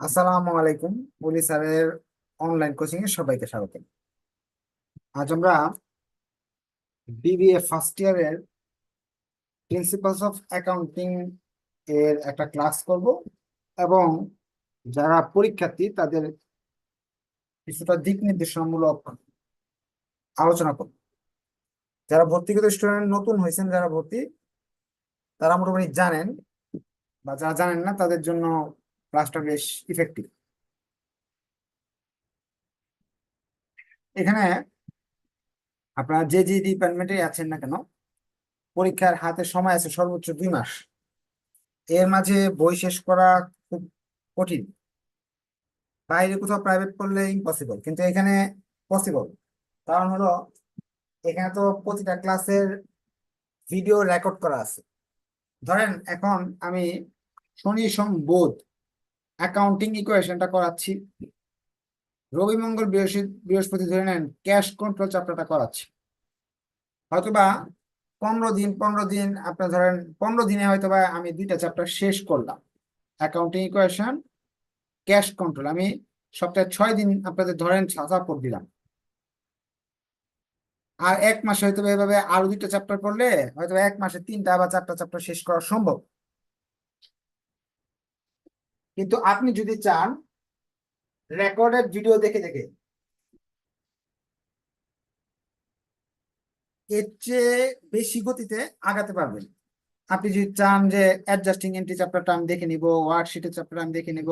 আসসালামু আলাইকুম বলি স্যারের অনলাইন কোচিং এ সবাইকে স্বাগত আজ আমরা বিবিএ ফার্স্ট ইয়ারের প্রিন্সিপালস অফ অ্যাকাউন্টিং এর একটা ক্লাস করব এবং যারা পরীক্ষার্থী তাদের কিছুটা দিক নির্দেশনামূলক আলোচনা করব। যারা ভর্তিগত স্টুডেন্ট নতুন হয়েছেন, যারা ভর্তি, তারা মোটামুটি জানেন বা যারা জানেন না তাদের জন্য ক্লাসটা বেশ ইফেক্টিভ এখানে আপনারা যে যে ডিপার্টমেন্টে আছেন না কেন, পরীক্ষার হাতে সময় আছে সর্বোচ্চ দুই মাস। এর মাঝে বই শেষ করা খুব কঠিন। বাইরে কোথাও প্রাইভেট পড়লে ইম্পসিবল কিন্তু এখানে পসিবল কারণ হলো, এখানে তো প্রতিটা ক্লাসের ভিডিও রেকর্ড করা আছে। ধরেন, এখন আমি শনি সোম অ্যাকাউন্টিং ইকুয়েশনটা করাচ্ছি। রবি মঙ্গল বৃহস্পতি ধরে নেন ক্যাশ কন্ট্রোল চ্যাপ্টারটা করাচ্ছি। হয়তোবা পনেরো দিন পনেরো দিন আপনার ধরেন, পনেরো দিনে হয়তোবা আমি দুইটা চ্যাপ্টার শেষ করলাম। অ্যাকাউন্টিং ইকুয়েশন ক্যাশ কন্ট্রোল আমি সপ্তাহে ছয় দিন আপনাদের ধরেন সাপোর্ট দিলাম। আর এক মাসে হয়তো এভাবে আরও দুইটা চ্যাপ্টার পড়লে হয়তো এক মাসে তিনটা বা চারটা চ্যাপ্টার শেষ করা সম্ভব। কিন্তু আপনি যদি চান রেকর্ডেড ভিডিও দেখে দেখে। এর চেয়ে বেশি গতিতে আগাতে পারবেন। আপনি যদি চান যে অ্যাডজাস্টিং এন্ট্রি চ্যাপ্টারটা আমি দেখে নিব ওয়ার্কশিটের চ্যাপ্টার আমি দেখে নিব,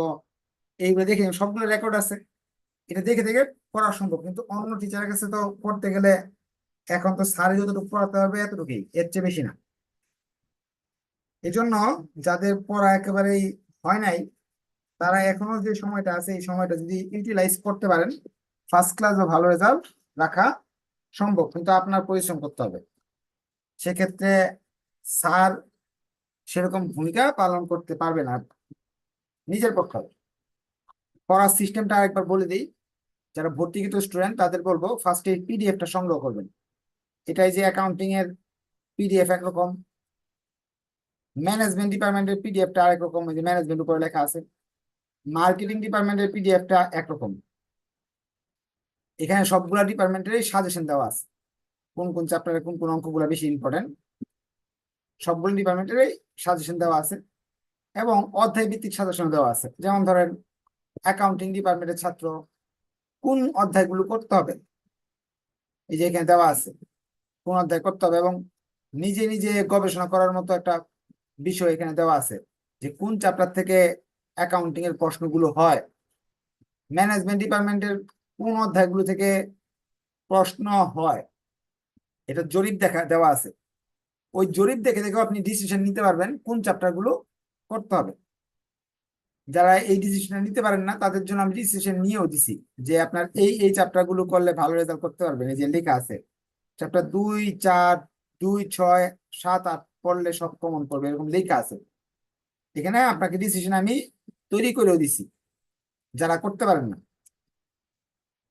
এইগুলো দেখে নিব, সবগুলো রেকর্ড আছে। এটা দেখে দেখে পড়া সম্ভব, কিন্তু অন্য টিচারের কাছে তো পড়তে গেলে এখন তো স্যারে যতটুকু পড়াতে হবে এতটুকুই, এর চেয়ে বেশি না। এজন্য যাদের পড়া একেবারেই হয় নাই তারা এখনও যে সময়টা আছে, এই সময়টা যদি ইউটিলাইজ করতে পারেন ফার্স্ট ক্লাস বা ভালো রেজাল্ট রাখা সম্ভব। কিন্তু আপনার পরিশ্রম করতে হবে। সেক্ষেত্রে স্যার সেরকম ভূমিকা পালন করতে পারবে না। নিজের পক্ষে। পড়ার সিস্টেমটা আরেকবার বলে দিই। যারা ভর্তিকৃত স্টুডেন্ট তাদের বলব ফার্স্টে পিডিএফটা সংগ্রহ করবেন। এটাই যে অ্যাকাউন্টিং এর পিডিএফ একরকম। ম্যানেজমেন্ট ডিপার্টমেন্টের পিডিএফটা আরেক রকম ম্যানেজমেন্ট উপরে লেখা আছে। মার্কেটিং ডিপার্টমেন্টের পিডিএফটা একরকম। এখানে সবগুলা ডিপার্টমেন্টেরই সাজেশন দেওয়া আছে। কোন কোন চ্যাপ্টারে কোন কোন অঙ্কগুলো বেশি ইম্পর্টেন্ট সবগুলো ডিপার্টমেন্টেরই সাজেশন দেওয়া আছে এবং অধ্যায় ভিত্তিক সাজেশন দেওয়া আছে। যেমন ধরেন অ্যাকাউন্টিং ডিপার্টমেন্টের ছাত্র কোন অধ্যায়গুলো করতে হবে? এই যে এখানে দেওয়া আছে, কোন অধ্যায় করতে হবে এবং নিজে নিজে গবেষণা করার মতো একটা বিষয় এখানে দেওয়া আছে যে কোন চ্যাপ্টার থেকে অ্যাকাউন্টিং এর প্রশ্নগুলো হয়। ম্যানেজমেন্ট ডিপার্টমেন্টের কোন অধ্যায়গুলো থেকে প্রশ্ন হয়, এটা জরিপ দেখা, দেওয়া আছে। ওই জরিপ দেখে দেখে আপনি ডিসিশন নিতে পারবেন কোন চ্যাপ্টারগুলো করতে হবে। যারা এই ডিসিশন নিতে পারেন না, তাদের জন্য আমি ডিসিশন নিয়েও দিছি যে আপনার এই এই চ্যাপ্টারগুলো করলে ভালো রেজাল্ট করতে পারবেন। এই যে লেখা আছে চ্যাপ্টার দুই, চার, দুই, ছয়, সাত, আট পড়লে সব কমন করবে এরকম লেখা আছে। এখানে আপনাকে ডিসিশন আমি তৈরি করেও দিছি। যারা করতে পারেন না।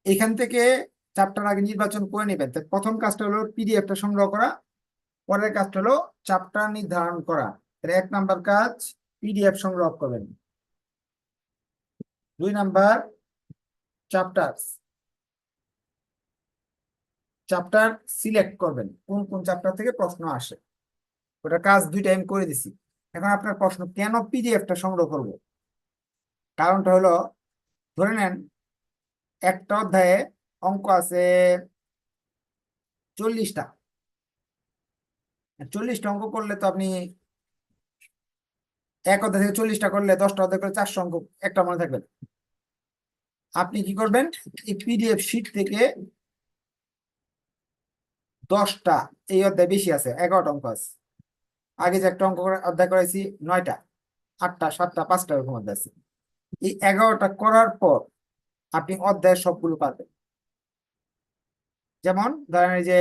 এখান থেকে চাপটার আগে নির্বাচন করে নেবেন। প্রথম কাজটা হলো পিডিএফটা সংগ্রহ করা। পরের কাজটা হলো চ্যাপ্টার নির্ধারণ করা। এক নাম্বার কাজ পিডিএফ সংগ্রহ করবেন। দুই নাম্বার চ্যাপ্টার চ্যাপ্টার সিলেক্ট করবেন। কোন কোন চ্যাপ্টার থেকে প্রশ্ন আসে। ওটা কাজ দুই টাইম করে দিছি। এখন আপনার প্রশ্ন, কেন পিডিএফটা সংগ্রহ করব? কারণটা হলো, ধরে নেন, একটা অধ্যায়ে অঙ্ক আছে চল্লিশটা। চল্লিশটা অঙ্ক করলে তো আপনি এক অধ্যায় থেকে চল্লিশটা করলে দশটা অধ্যায় করে চারশো অঙ্ক একটা মনে থাকবে আপনি কি করবেন? এই পিডিএফ শিট থেকে দশটা, এই অধ্যায় বেশি আছে, এগারোটা অঙ্ক আছে। আগে যে একটা অঙ্ক অধ্যায় করাইছি, নয়টা, আটটা, সাতটা, পাঁচটা এরকম অধ্যায় আছে। এই এগারোটা করার পর আপনি অধ্যায়ের সবগুলো পারবেন। যেমন ধরেন যে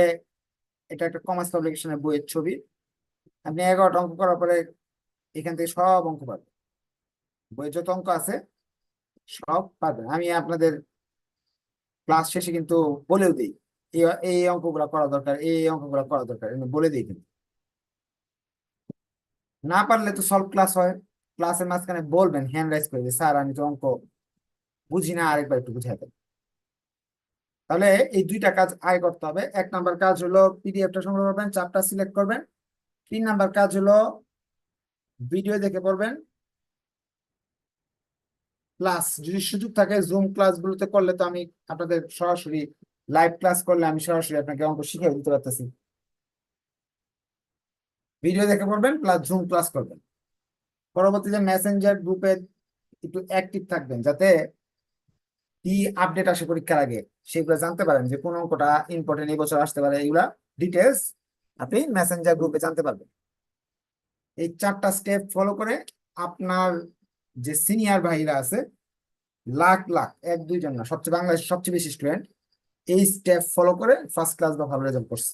এটা একটা কমার্স পাবলিকেশনের বইয়ের ছবি। আপনি এগারোটা অঙ্ক করার পরে এখান থেকে সব অঙ্ক পাবেন। বইয়ের যত অঙ্ক আছে সব পাবেন। আমি আপনাদের ক্লাস শেষে কিন্তু বলেও দিই, এই অঙ্কগুলো করা দরকার, এই অঙ্কগুলো করা দরকার বলে দিই কিন্তু। না পারলে তো সলভ ক্লাস হয়। ক্লাসের মাঝখানে বলবেন হ্যান্ড রাইজ করে স্যার, আমি তো অঙ্ক বুঝি না, আরেকবার একটু বুঝাই দেন। তাহলে এই দুইটা কাজ আয় করতে হবে। এক নাম্বার কাজ হলো পিডিএফটা সংগ্রহ করবেন চাপটা সিলেক্ট করবেন। তিন নাম্বার কাজ হলো ভিডিও দেখে পড়বেন। ক্লাস যদি সুযোগ থাকে জুম ক্লাসগুলোতে করলে তো আমি আপনাদের সরাসরি লাইভ ক্লাস করলে আমি সরাসরি আপনাকে অঙ্ক শিখিয়ে দিতে পারতেছি। ভিডিও দেখে পড়বেন প্লাস জুম ক্লাস করবেন। পরবর্তীতে মেসেঞ্জার গ্রুপে একটু অ্যাক্টিভ থাকবেন, যাতে কি আপডেট আসে পরীক্ষার আগে, সেগুলো জানতে পারেন যে কোন অঙ্কটা ইম্পর্টেন্ট এই বছর আসতে পারে এগুলা ডিটেলস আপনি মেসেঞ্জার গ্রুপে জানতে পারবেন। এই চারটা স্টেপ ফলো করে আপনার যে সিনিয়র ভাইরা আছে, লাখ লাখ, এক দুইজন না, সবচেয়ে বাংলাদেশের সবচেয়ে বেশি স্টুডেন্ট এই স্টেপ ফলো করে ফার্স্ট ক্লাস বা ভালো রেজাল্ট করছে।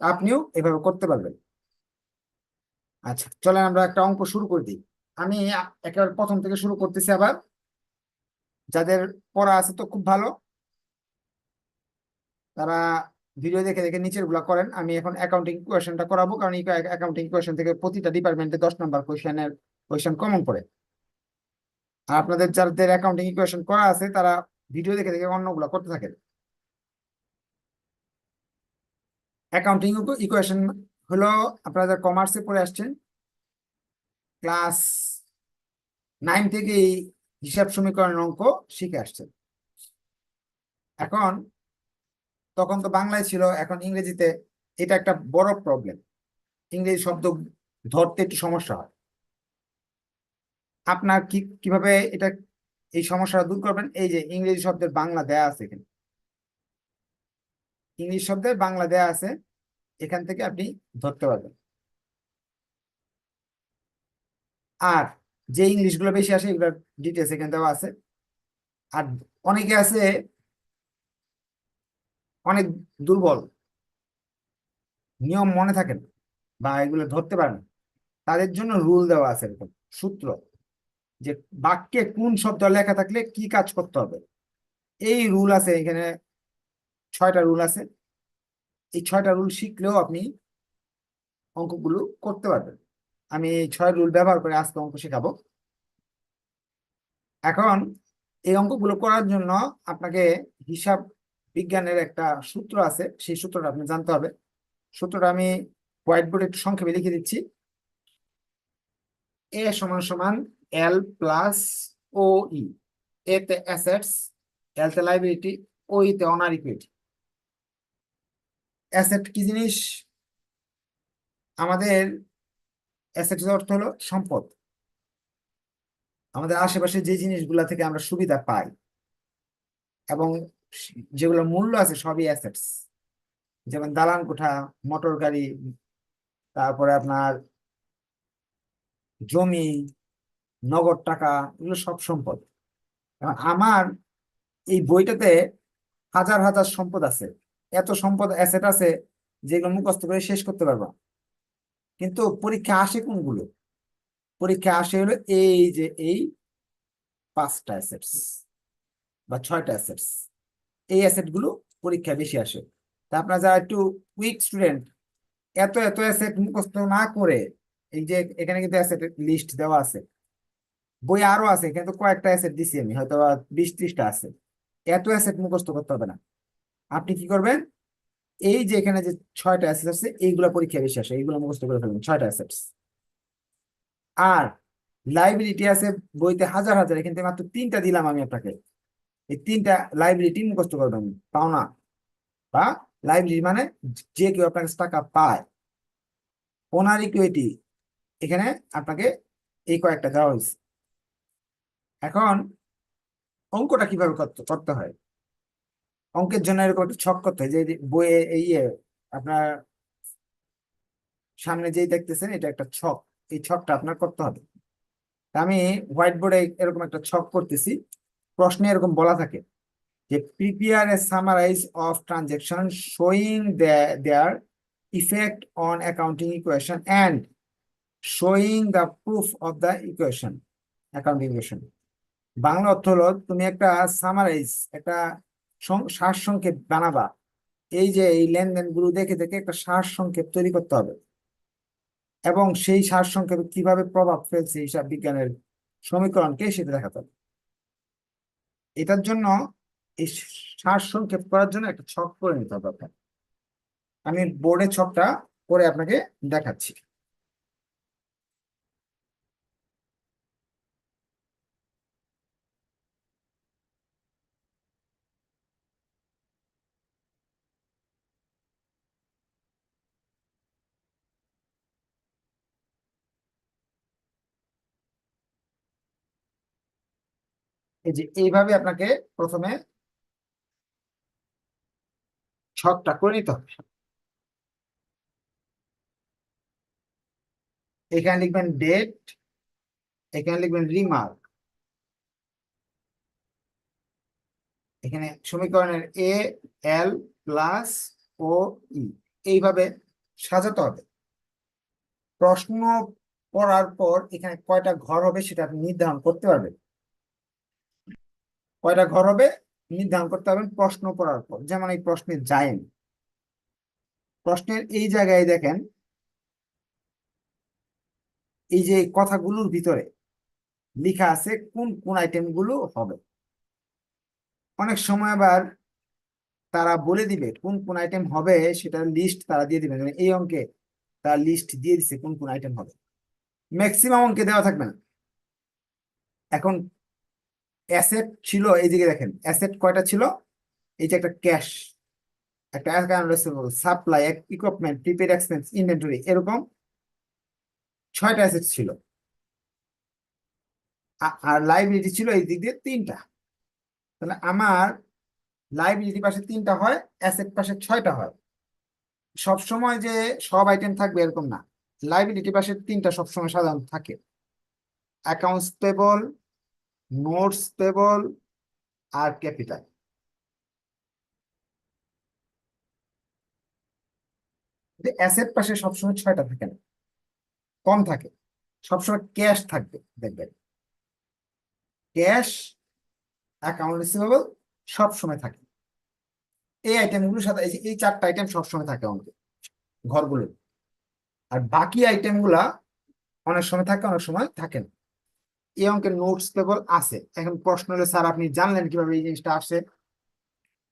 আপনিও এভাবে করতে পারবেন। আচ্ছা চলেন আমরা একটা অঙ্ক শুরু করে দিই। আমি একেবারে প্রথম থেকে শুরু করতেছি আবার। যাদের পড়া আছে তো খুব ভালো। তারা ভিডিও দেখে দেখে নিচেরগুলা করেন। আমি এখন অ্যাকাউন্টিং কোয়েশনটা করাবো, কারণ অ্যাকাউন্টিং কোয়েশন থেকে প্রতিটা ডিপার্টমেন্টে দশ নম্বর কোয়েশনের কোয়েশন কমন পড়ে। আর আপনাদের যাদের অ্যাকাউন্টিং ইকুয়েশন করা আছে, তারা ভিডিও দেখে দেখে অন্যগুলা করতে থাকেন। অ্যাকাউন্টিং ইকুয়েশন হলো আপনারা কমার্সে পড়ে আসছেন ক্লাস নাইন থেকে এই হিসাব সমীকরণের অঙ্ক শিখে আসছেন। এখন, তখন তো বাংলায় ছিল, এখন ইংরেজিতে এটা একটা বড় প্রবলেম ইংরেজি শব্দ ধরতে একটু সমস্যা হয়। আপনার কি, কীভাবে এটা, এই সমস্যাটা দূর করবেন? এই যে ইংরেজি শব্দের বাংলা দেয়া আছে এখানে। ইংলিশ শব্দের বাংলা দেয়া আছে এখান থেকে আপনি ধরতে পারবেন। আর যে ইংলিশগুলো বেশি আসে, এগুলোর ডিটেলস এখানে দেওয়া আছে। আর অনেকে আছে, অনেক দুর্বল, নিয়ম মনে থাকেন বা এগুলো ধরতে পারেন তাদের জন্য রুল দেওয়া আছে এরকম, সূত্র, যে বাক্যে কোন শব্দ লেখা থাকলে কি কাজ করতে হবে। এই রুল আছে এখানে, ছয়টা রুল আছে। এই ছয়টা রুল শিখলেও আপনি অঙ্কগুলো করতে পারবেন। আমি এই ছয় রুল ব্যবহার করে আজকে অঙ্ক শেখাবো। এখন এই অঙ্কগুলো করার জন্য আপনাকে হিসাব বিজ্ঞানের একটা সূত্র আছে, সেই সূত্রটা আপনি জানতে হবে। সূত্রটা আমি হোয়াইট বোর্ডে একটু সংক্ষেপে লিখে দিচ্ছি। এ সমান সমান এল প্লাস ও ই এতে অ্যাসেটস এল তে লাইবিলিটি ও ই তে অনার ইকুইটি অ্যাসেট কি জিনিস? আমাদের অ্যাসেট অর্থ হলো সম্পদ। আমাদের আশেপাশে যে জিনিসগুলা থেকে আমরা সুবিধা পাই এবং যেগুলো মূল্য আছে সবই অ্যাসেটস যেমন দালান কোঠা, মোটর গাড়ি, তারপরে আপনার জমি, নগদ টাকা, এগুলো সব সম্পদ। আমার এই বইটাতে হাজার হাজার সম্পদ আছে। এত সম্পদ অ্যাসেট আছে যেগুলো মুখস্থ করে শেষ করতে পারব। কিন্তু পরীক্ষা আসে কোনগুলো? পরীক্ষা আসে হলো এই যে এই পাঁচটা অ্যাসেটস বা ছয়টা অ্যাসেটস এই অ্যাসেটগুলো পরীক্ষায় বেশি আসে। তা আপনারা যারা একটু উইক স্টুডেন্ট এত এত অ্যাসেট মুখস্থ না করে এই যে এখানে কিন্তু অ্যাসেট লিস্ট দেওয়া আছে। বই আরও আছে এখানে তো কয়েকটা অ্যাসেট দিছি আমি হয়তো বিশ ত্রিশটা আছে। এত অ্যাসেট মুখস্থ করতে হবে না। আপনি কি করবেন? এই যে এখানে যে ছয়টা অ্যাসেট আছে, এইগুলা পরীক্ষা বেশি আসে, এইগুলো মুখস্থ করে ফেলবেন, ছয়টা অ্যাসেটস আর লাইবিলিটি আছে বইতে হাজার হাজার, এখান থেকে মাত্র তিনটা দিলাম আমি আপনাকে। এই তিনটা লাইবিলিটি মুখস্থ করবেন পাওনা বা লাইবিলিটি মানে যে কেউ আপনার কাছে টাকা পায় ওনার ইকুইটি এখানে আপনাকে এই কয়েকটা দেওয়া হয়েছে। এখন অঙ্কটা কীভাবে করতে- করতে হয়? অঙ্কের জন্য এরকম একটা ছক করতে হয়, যে বইয়ে ইয়ে আপনার সামনে যেই দেখতেছেন, এটা একটা ছক। এই ছকটা আপনার করতে হবে। আমি হোয়াইট বোর্ডে এরকম একটা ছক করতেছি। প্রশ্নে এরকম বলা থাকে যে prepare a summarise of transaction showing their effect on accounting equation and showing the proof of the equation accounting equation Bangla অর্থ হলো, তুমি একটা সামারাইজ একটা সং- সারসংক্ষেপ বানাবা। এই যে এই লেনদেনগুলো দেখে দেখে একটা সার সংক্ষেপ তৈরি করতে হবে। এবং সেই সার সারসংক্ষেপে কীভাবে প্রভাব ফেলছে হিসাব বিজ্ঞানের সমীকরণকে সেটা দেখাতে হবে। এটার জন্য এই সারসংক্ষেপ করার জন্য একটা ছক করে নিতে হবে আপনার আমি বোর্ডে ছকটা করে আপনাকে দেখাচ্ছি। এই যে এইভাবে আপনাকে প্রথমে ছকটা করে নিতে হবে। এখানে লিখবেন ডেট এখানে লিখবেন রিমার্ক এখানে সমীকরণের এ এল প্লাস ও ই এইভাবে সাজাতে হবে। প্রশ্ন পড়ার পর এখানে কয়টা ঘর হবে সেটা আপনি নির্ধারণ করতে পারবেন। কয়টা ঘর হবে? নির্ধারণ করতে পারবেন প্রশ্ন পড়ার পর। যেমন এই প্রশ্নের জায়েন প্রশ্নের এই জায়গায় দেখেন, এই যে কথাগুলোর ভিতরে লেখা আছে কোন কোন আইটেমগুলো হবে। অনেক সময় আবার তারা বলে দিবে কোন কোন আইটেম হবে সেটার লিস্ট তারা দিয়ে দিবে। এই অঙ্কে তার লিস্ট দিয়ে দিচ্ছে কোন কোন আইটেম হবে। ম্যাক্সিমাম অঙ্কে দেওয়া থাকবে না। এখন অ্যাসেট ছিল এই দিকে দেখেন, অ্যাসেট কয়টা ছিল? এই যে একটা ক্যাশ, একটা supply equipment prepaid expense, inventory, এরকম ছয়টা অ্যাসেট ছিল। আর লাইবিলিটি ছিল এই দিক দিয়ে তিনটা। তাহলে আমার লাইবিলিটি পাশে তিনটা হয়, অ্যাসেট পাশে ছয়টা হয়। সব সময় যে সব আইটেম থাকবে এরকম না। লাইবিলিটি পাশে তিনটা সবসময় সাধারণত থাকে। অ্যাকাউন্টস পেবল নোটস পেবল আর ক্যাপিটাল। অ্যাসেট পাশে সবসময় ছয়টা থাকে না, কম থাকে, সবসময় ক্যাশ থাকবে, দেখবেন। ক্যাশ অ্যাকাউন্ট রিসিভেবল সবসময় থাকে। এই আইটেমগুলোর সাথে, এই চারটা আইটেম সবসময় থাকে অঙ্কে ঘরগুলো আর বাকি আইটেমগুলা অনেক সময় থাকে, অনেক সময় থাকে না। এই অঙ্কের নোটস পেবল আছে। এখন প্রশ্ন হলো, স্যার, আপনি জানলেন কীভাবে এই জিনিসটা আসে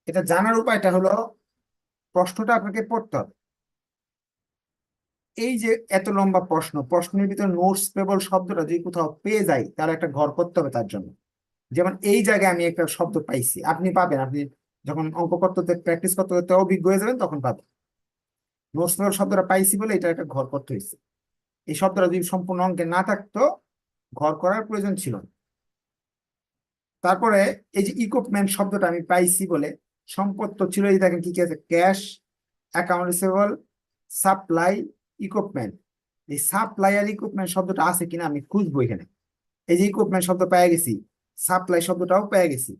এটা জানার উপায়টা হলো, প্রশ্নটা আপনাকে পড়তে হবে। এই যে এত লম্বা প্রশ্ন, প্রশ্নের ভিতরে নোটস পেবল শব্দটা যদি কোথাও পেয়ে যাই, তাহলে একটা ঘর করতে হবে তার জন্য। যেমন এই জায়গায় আমি একটা শব্দ পাইছি, আপনি পাবেন। আপনি যখন অঙ্ক করতে প্র্যাকটিস করতে করতে অভিজ্ঞ হয়ে যাবেন, তখন পাবেন। নোটস পেবল শব্দটা পাইছি বলে এটা একটা ঘর করতে হয়েছে এই শব্দটা যদি সম্পূর্ণ অঙ্কে না থাকতো ঘর করার প্রয়োজন ছিল না। তারপরে এই যে ইকুইপমেন্ট শব্দটা আমি পাইছি বলে সম্পদ তো ছিল এই দেখেন কি কি আছে? Cash account receivable supply equipment এই সাপ্লাই আর ইকুইপমেন্ট শব্দটা আছে কিনা আমি খুঁজবো এখানে। এই যে ইকুইপমেন্ট শব্দ পেয়ে গেছি সাপ্লাই শব্দটাও পেয়ে গেছি।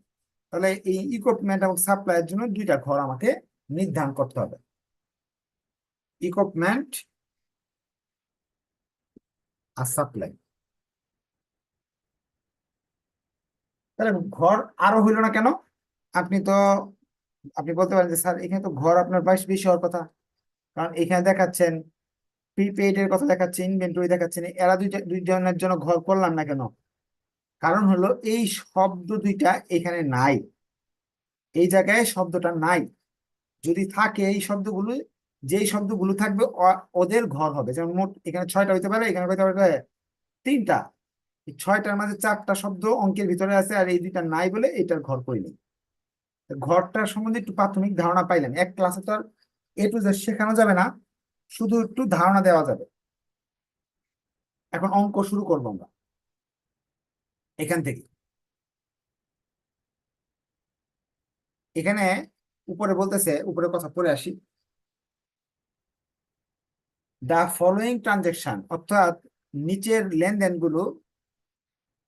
তাহলে এই ইকুইপমেন্ট এবং সাপ্লাইয়ের জন্য দুইটা ঘর আমাকে নির্ধারণ করতে হবে। ইকুইপমেন্ট আর সাপ্লাই তাহলে ঘর আরও হইল না কেন? আপনি তো, আপনি বলতে পারেন যে, স্যার, এখানে তো ঘর আপনার বাইশ, বেশি হওয়ার কথা। কারণ এখানে দেখাচ্ছেন প্রিপেইড এর কথা দেখাচ্ছে ইনভেন্টরি দেখাচ্ছেন এরা দুইটা দুই জনের জন্য ঘর করলাম না কেন? কারণ হলো এই শব্দ দুইটা এখানে নাই। এই জায়গায় শব্দটা নাই। যদি থাকে এই শব্দগুলো, যেই শব্দগুলো থাকবে ওদের ঘর হবে। যেমন মোট এখানে ছয়টা হইতে পারে, এখানে হইতে পারে তিনটা। ছয়টার মাঝে চারটা শব্দ অঙ্কের ভিতরে আছে আর এই দুইটা নাই বলে এটার ঘর করিনি ঘরটার সম্বন্ধে একটু প্রাথমিক ধারণা পাইলেন এক ক্লাসে তো আর এ টু জেড শেখানো যাবে না, শুধু একটু ধারণা দেওয়া যাবে। এখন অঙ্ক শুরু করব আমরা। এখান থেকে। এখানে উপরে বলতেছে উপরে কথা পড়ে আসি। দা ফলোয়িং ট্রানজেকশন অর্থাৎ নিচের লেনদেনগুলো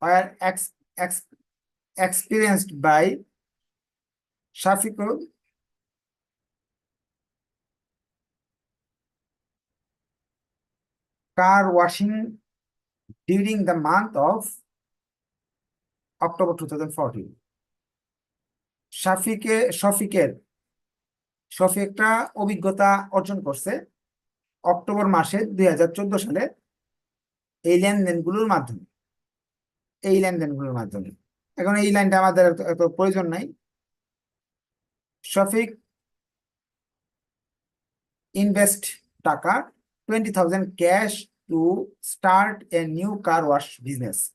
আর experienced by Shafiqul car washing during the month of October 2014 শাফিকে শফিকের শফিকটা অভিজ্ঞতা অর্জন করছে অক্টোবর মাসে দুই হাজার চোদ্দ সালে এই লেনদেনগুলোর মাধ্যমে। এই লেনদেনগুলোর মাধ্যমে। এখন এই লাইনটা আমাদের এত- প্রয়োজন নাই। Shafiq invest taka twenty thousand cash to start a new car wash business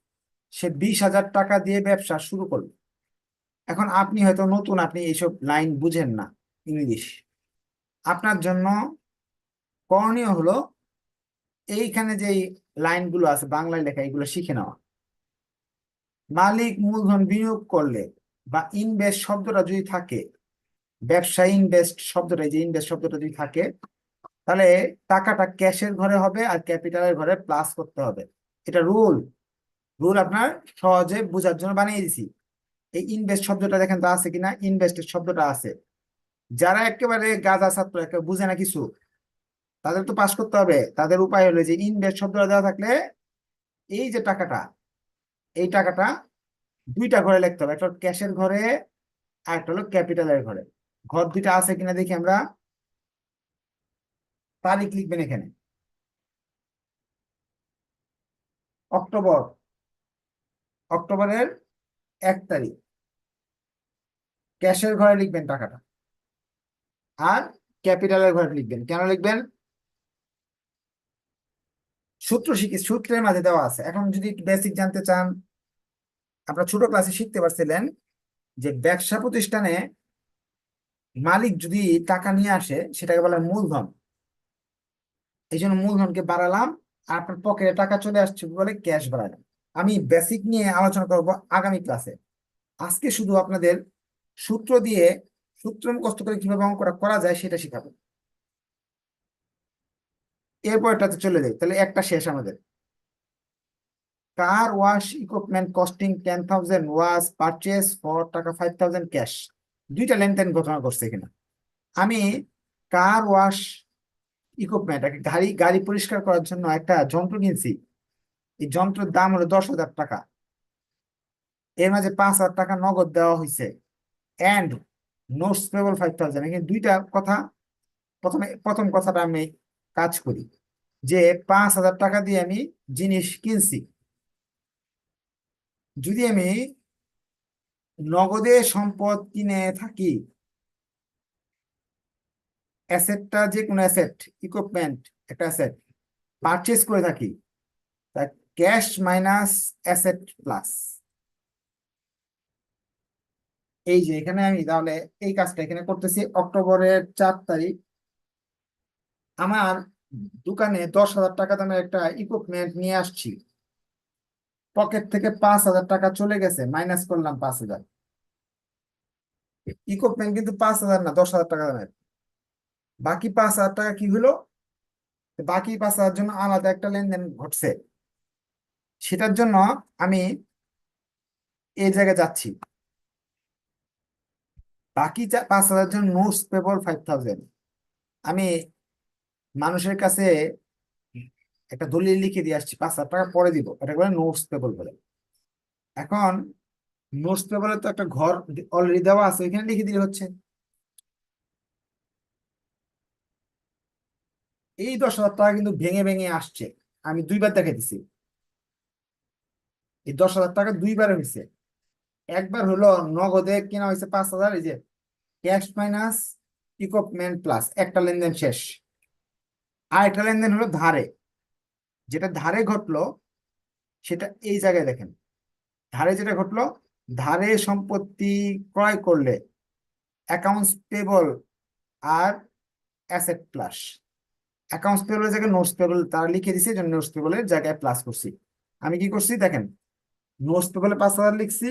সে বিশ হাজার টাকা দিয়ে ব্যবসা শুরু করল। এখন আপনি হয়তো নতুন, আপনি এইসব লাইন বুঝেন না ইংলিশ। আপনার জন্য করণীয় হলো, এইখানে যে লাইনগুলো আছে, বাংলায় লেখা, এগুলো শিখে নেওয়া। মালিক মূলধন বিনিয়োগ করলে বা ইনভেস্ট শব্দটা যদি থাকে, ব্যবসা ইনভেস্ট শব্দটা যে ইনভেস্ট শব্দটা যদি থাকে, তাহলে টাকাটা ক্যাশের ঘরে হবে আর ক্যাপিটালের ঘরে প্লাস করতে হবে। এটা রুল। রুল আপনার সহজে বোঝার জন্য বানিয়ে দিছি। এই ইনভেস্ট শব্দটা দেখেন তো আছে কিনা? ইনভেস্টের শব্দটা আছে। যারা একেবারে গাঁজা ছাত্র, একেবারে বুঝে না কিছু, তাদের তো পাস করতে হবে। তাদের উপায় হলো যে ইনভেস্ট শব্দটা দেওয়া থাকলে এই যে টাকাটা এই টাকাটা দুইটা ঘরে লিখতে হবে, একটা ক্যাশের ঘরে আর একটা হলো ক্যাপিটালের ঘরে। ঘর দুইটা আছে কিনা দেখি আমরা। তারিখ লিখবেন এখানে। অক্টোবর। অক্টোবরের এক তারিখ। ক্যাশের ঘরে লিখবেন টাকাটা। আর ক্যাপিটালের ঘরে লিখবেন। কেন লিখবেন? সূত্র শিখি, সূত্রের মাঝে দেওয়া আছে। এখন যদি বেসিক জানতে চান আপনারা ছোট ক্লাসে শিখতে পারছিলেন যে ব্যবসা প্রতিষ্ঠানে মালিক যদি টাকা নিয়ে আসে, সেটাকে বলে মূলধন। এই জন্য মূলধনকে বাড়ালাম, আর আপনার পকেটে টাকা চলে আসছে বলে ক্যাশ বাড়ালাম। আমি বেসিক নিয়ে আলোচনা করব আগামী ক্লাসে আজকে শুধু আপনাদের সূত্র দিয়ে সূত্র মুখস্থ করে কীভাবে অঙ্কটা করা যায় সেটা শিখাবো। এরপরটাতে চলে যাই, তাহলে একটা শেষ আমাদের। Car wash equipment costing ten thousand wash purchase for taka five thousand cash দুইটা লেনদেন ঘটনা করছে এখানে। আমি কার ওয়াশ ইকুইপমেন্ট গাড়ি গাড়ি পরিষ্কার করার জন্য একটা যন্ত্র কিনছি। এই যন্ত্রের দাম হলো দশ হাজার টাকা। এর মাঝে পাঁচ হাজার টাকা নগদ দেওয়া হয়েছে। And notes payable five thousand এখানে দুইটা কথা। প্রথমে, প্রথম কথাটা আমি কাজ করি, যে পাঁচ হাজার টাকা দিয়ে আমি জিনিস কিনছি। যদি আমি নগদে সম্পদ কিনে থাকি অ্যাসেটটা যে কোনো অ্যাসেট ইকুইপমেন্ট একটা অ্যাসেট পারচেস করে থাকি তা ক্যাশ মাইনাস অ্যাসেট প্লাস এই যে এখানে আমি তাহলে এই কাজটা এখানে করতেছি। অক্টোবরের চার তারিখ আমার দোকানে দশ হাজার টাকা দামের একটা ইকুইপমেন্ট নিয়ে আসছি। পকেট থেকে পাঁচ হাজার টাকা চলে গেছে মাইনাস করলাম পাঁচ হাজার। ইকুইপমেন্ট কিন্তু পাঁচ হাজার না, দশ হাজার টাকা দামের। বাকি পাঁচ হাজার টাকা কি হলো? বাকি পাঁচ হাজার জন্য আলাদা একটা লেনদেন ঘটছে। সেটার জন্য আমি এই জায়গায় যাচ্ছি। বাকি পাঁচ হাজার জন্য নোটস পেবল ফাইভ থাউজেন্ড আমি মানুষের কাছে একটা দলিল লিখে দিয়ে আসছি, পাঁচ হাজার টাকা পরে দিব। এটা বলে নোটস পেবল বলে। এখন নোটস পেবলের তো একটা ঘর অলরেডি দেওয়া আছে, ওইখানে লিখে দিলে হচ্ছে। এই দশ হাজার টাকা কিন্তু ভেঙে ভেঙে আসছে। আমি দুইবার দেখে দিছি। এই দশ হাজার টাকা দুইবার হয়েছে। একবার হলো নগদে কেনা হয়েছে পাঁচ হাজার, এই যে ক্যাশ মাইনাস ইকুইপমেন্ট প্লাস একটা লেনদেন শেষ। আর একটা লেনদেন হলো ধারে। যেটা ধারে ঘটলো, সেটা এই জায়গায় দেখেন। ধারে যেটা ঘটলো, ধারে সম্পত্তি ক্রয় করলে অ্যাকাউন্টস পেবল আর অ্যাসেট প্লাস অ্যাকাউন্টস পেবলের জায়গায় নোটস পেবল তারা লিখে দিছে নোটস পেবলের জায়গায় প্লাস করছি। আমি কি করছি? দেখেন নোটস পেবলে পাঁচ হাজার লিখছি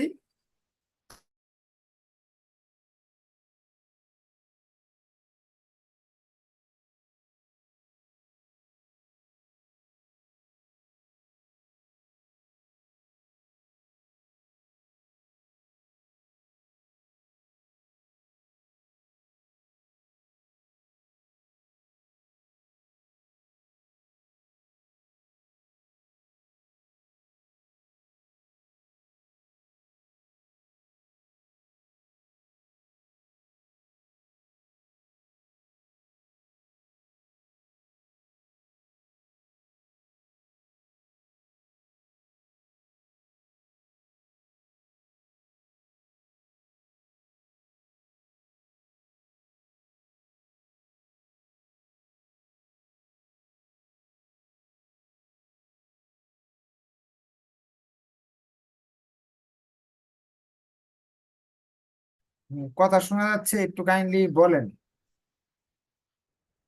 কথা শোনা যাচ্ছে, একটু কাইন্ডলি বলেন।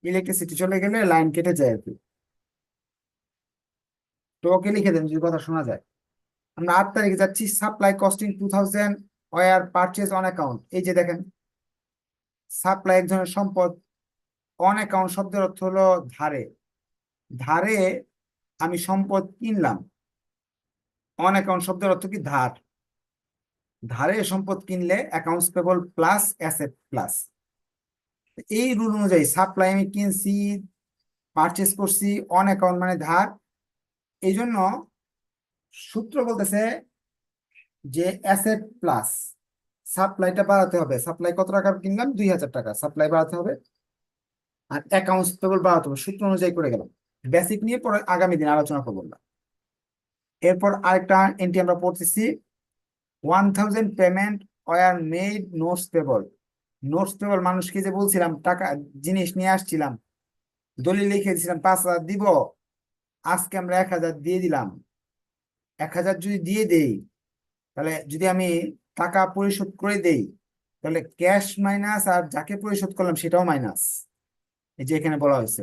ইলেকট্রিসিটি চলে গেলে লাইন কেটে যায় আর কি। তো ওকে লিখে দেন যদি কথা শোনা যায়। আমরা আট তারিখে যাচ্ছি supply costing two thousand were purchase on account এই যে দেখেন সাপ্লাই এক ধরনের সম্পদ অন অ্যাকাউন্ট শব্দের অর্থ হলো ধারে। ধারে আমি সম্পদ কিনলাম অন অ্যাকাউন্ট শব্দের অর্থ কি ধার? ধারে সম্পদ কিনলে accounts payable plus asset plus এই রুল অনুযায়ী সাপ্লাই আমি কিনছি পারচেস করছি অন অ্যাকাউন্ট মানে ধার। এই জন্য সূত্র বলতেছে যে অ্যাসেট প্লাস সাপ্লাইটা বাড়াতে হবে। সাপ্লাই কত টাকা কিনলাম? দুই হাজার টাকা। সাপ্লাই বাড়াতে হবে আর অ্যাকাউন্টস পেবল বাড়াতে হবে। সূত্র অনুযায়ী করে গেলাম। বেসিক নিয়ে পরে আগামী দিন আলোচনা করব এরপর আরেকটা এন্ট্রি আমরা পড়তেছি। One thousand payment were made notes payable notes payable মানুষকে যে বলছিলাম, টাকা, জিনিস নিয়ে আসছিলাম। দলিল লিখে দিয়েছিলাম, পাঁচ হাজার দিব। আজকে আমরা এক হাজার দিয়ে দিলাম। এক হাজার যদি দিয়ে দেই, তাহলে যদি আমি টাকা পরিশোধ করে দেই, তাহলে ক্যাশ মাইনাস আর যাকে পরিশোধ করলাম সেটাও মাইনাস। এই যে এখানে বলা হয়েছে।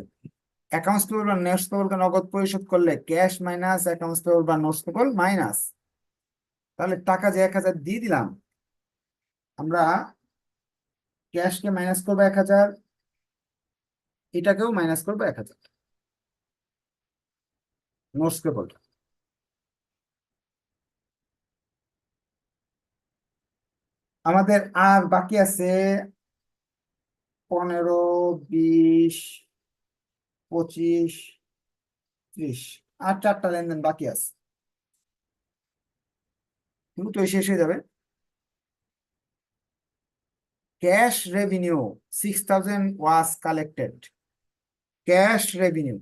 অ্যাকাউন্টস পেবল বা নোটস পেবলকে নগদ পরিশোধ করলে ক্যাশ মাইনাস অ্যাকাউন্টস পেবল বা নোটস পেবল মাইনাস। তাহলে টাকা যে এক হাজার দিয়ে দিলাম, আমরা ক্যাশকে মাইনাস করব এক হাজার, এটাকেও মাইনাস করব এক হাজার। নোটস পেবলটা আমাদের আর বাকি আছে পনেরো, বিশ, পঁচিশ, ত্রিশ, আর চারটা লেনদেন বাকি আছে। দুটোই শেষ হয়ে যাবে। Cash revenue six thousand was collected cash revenue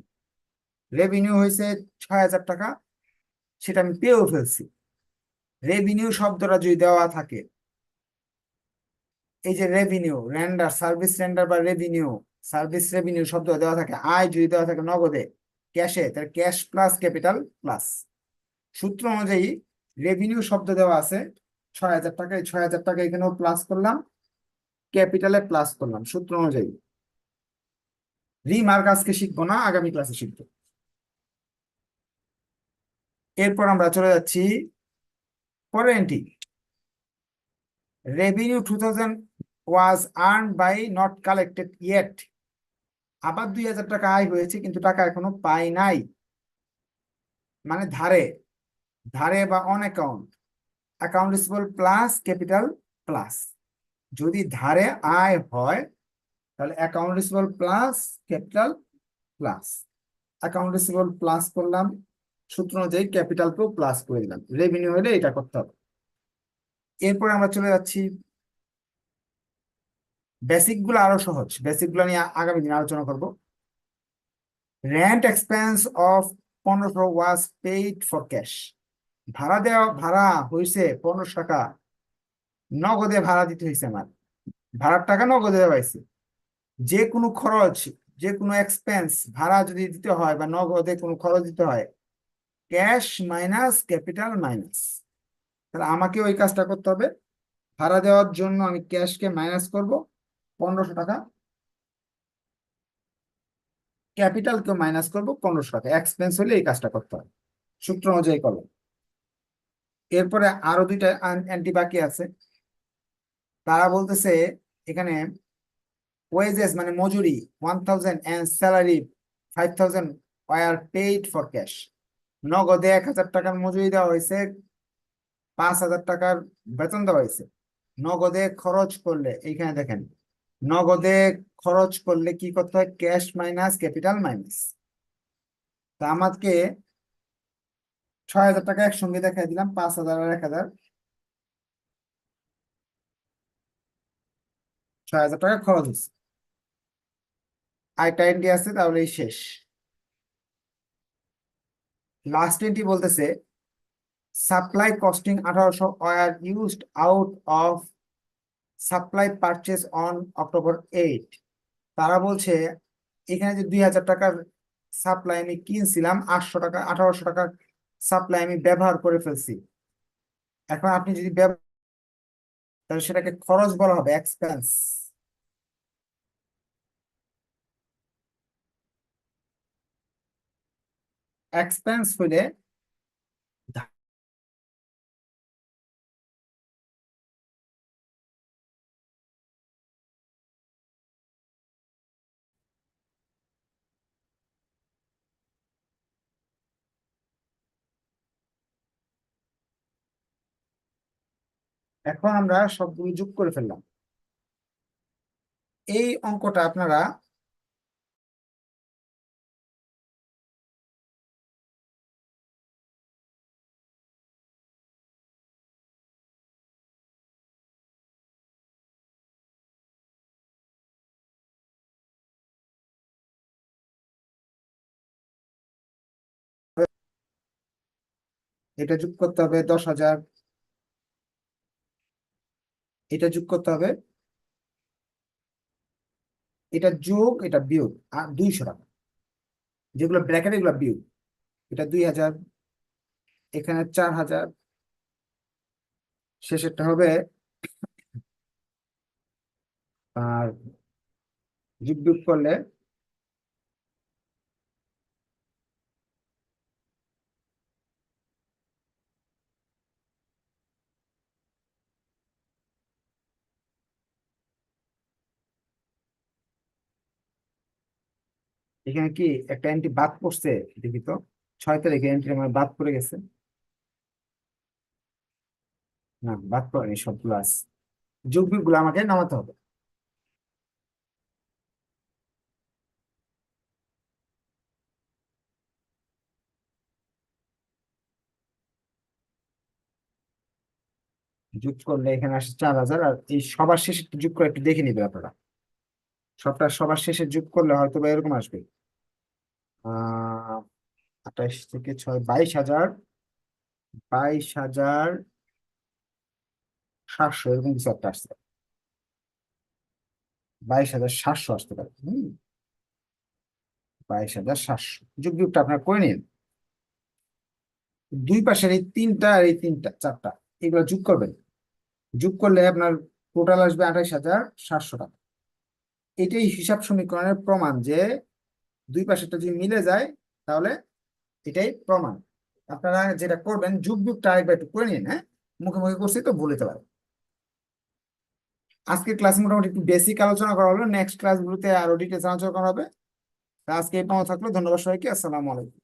revenue হয়েছে ছয় হাজার টাকা, সেটা আমি পেয়েও ফেলছি। রেভিনিউ শব্দটা যদি দেওয়া থাকে, এই যে রেভিনিউ রেন্ডার সার্ভিস রেন্ডার বা রেভিনিউ সার্ভিস রেভিনিউ শব্দ দেওয়া থাকে, আয় যদি দেওয়া থাকে নগদে ক্যাশে তাহলে ক্যাশ প্লাস ক্যাপিটাল প্লাস সূত্র অনুযায়ী রেভিনিউ শব্দ দেওয়া আছে। ছয় হাজার টাকা, এই ছয় হাজার টাকা এখানেও প্লাস করলাম। ক্যাপিটালে প্লাস করলাম, সূত্র অনুযায়ী। রিমার্ক আজকে শিখব না, আগামী ক্লাসে শিখব। এরপর আমরা চলে যাচ্ছি পরের entry revenue 2000 was earn but not collected yet আবার দুই হাজার টাকা আয় হয়েছে, কিন্তু টাকা এখনও পাই নাই। মানে ধারে। ধারে বা on account account receivable plus capital plus যদি ধারে আয় হয়, তাহলে account receivable plus capital plus account receivable plus করলাম, সূত্র অনুযায়ী ক্যাপিটালকেও প্লাস করে দিলাম। রেভিনিউ হলে এটা করতে হবে। এরপরে আমরা চলে যাচ্ছি। বেসিকগুলো আরও সহজ। বেসিকগুলো নিয়ে আগামী দিন আলোচনা করব। রেন্ট এক্সপেন্স অফ পনেরোশো ওয়াজ পেইড ফর ক্যাশ ভাড়া দেওয়া, ভাড়া হয়েছে পনেরোশো টাকা। নগদে ভাড়া দিতে হয়েছে আমার। ভাড়ার টাকা নগদে দেওয়া হয়েছে যে কোনো খরচ, যে কোনো এক্সপেন্স ভাড়া যদি দিতে হয় বা নগদে কোনো খরচ দিতে হয় ক্যাশ মাইনাস ক্যাপিটাল মাইনাস তাহলে আমাকে ওই কাজটা করতে হবে। ভাড়া দেওয়ার জন্য আমি ক্যাশকে মাইনাস করব, পনেরোশো টাকা। ক্যাপিটালকে মাইনাস করব, পনেরোশো টাকা। এক্সপেন্স হলে এই কাজটা করতে হবে। সূত্র অনুযায়ী করব এরপরে আরও দুইটা অ্যান্টি বাকি আছে। তারা বলতেছে এখানে ওয়েজেস মানে মজুরি one thousand and salary five thousand were paid for cash নগদে এক হাজার টাকার মজুরি দেওয়া হয়েছে, পাঁচ হাজার টাকার বেতন দেওয়া হয়েছে। নগদে খরচ করলে, এইখানে দেখেন, নগদে খরচ করলে কি করতে হয়? ক্যাশ মাইনাস ক্যাপিটাল মাইনাস তা আমাকে ছয় হাজার টাকা একসঙ্গে দেখাই দিলাম, পাঁচ হাজার আর এক হাজার। ছয় হাজার টাকা খরচ হচ্ছে আরেকটা এন্ট্রি আছে, তাহলে শেষ। লাস্ট এন্ট্রি বলতেছে সাপ্লাই কস্টিং আঠারোশো were used out of supply purchase on October eight তারা বলছে, এখানে যে দুই হাজার টাকার সাপ্লাই আমি কিনছিলাম, আটশো টাকা, আঠারোশো টাকার সাপ্লাই আমি ব্যবহার করে ফেলছি। এখন আপনি যদি তাহলে সেটাকে খরচ বলা হবে এক্সপেন্স এক্সপেন্স হইলে এখন আমরা সবগুলো যোগ করে ফেললাম। এই অঙ্কটা আপনারা এটা যোগ করতে হবে দশ হাজার। এটা যোগ করতে হবে। এটা যোগ, এটা বিয়োগ, আর দুইশো টাকা। যেগুলো ব্র্যাকেট এগুলো বিয়োগ। এটা দুই হাজার, এখানে চার হাজার। শেষেরটা হবে আর যোগ করলে এখানে কি একটা এন্ট্রি বাদ পড়ছে? দেখি তো? ছয় তারিখে এন্ট্রি আমার বাদ পড়ে গেছে। না, বাদ পড়েনি, সবগুলো আছে। যোগগুলো আমাকে নামাতে হবে। যোগ করলে এখানে আসে চার হাজার, আর এই সবার শেষে যোগ করে একটু দেখে নিবে আপনারা। সবটা সবার শেষে যোগ করলে হয়তো বা এরকম আসবে। আহ আঠাইশ থেকে ছয়, বাইশ হাজার বাইশ হাজার সাতশো, এরকম কিছু একটা আসতে পারে বাইশ হাজার সাতশো আসতে পারে, হম? বাইশ হাজার সাতশো। যোগ আপনার করে নিন। দুই পাশের এই তিনটা আর এই তিনটা, চারটা, এগুলো যোগ করবেন। যোগ করলে আপনার টোটাল আসবে আঠাইশ হাজার সাতশো টাকা। এটাই হিসাব সমীকরণের প্রমাণ যে দুই পাশেটা যদি মিলে যায়, তাহলে এটাই প্রমাণ। আপনারা যেটা করবেন যুগ যুগটা আরেকবার একটু করে নিন হ্যাঁ? মুখে মুখে করছি তো ভুলে পারে আজকে ক্লাস মোটামুটি একটু বেসিক আলোচনা করা হলো। নেক্সট ক্লাসগুলোতে আরও ডিটেলস আলোচনা করা হবে। আজকে এই পাওয়া থাকল। ধন্যবাদ সবাইকে। আসসালামু আলাইকুম।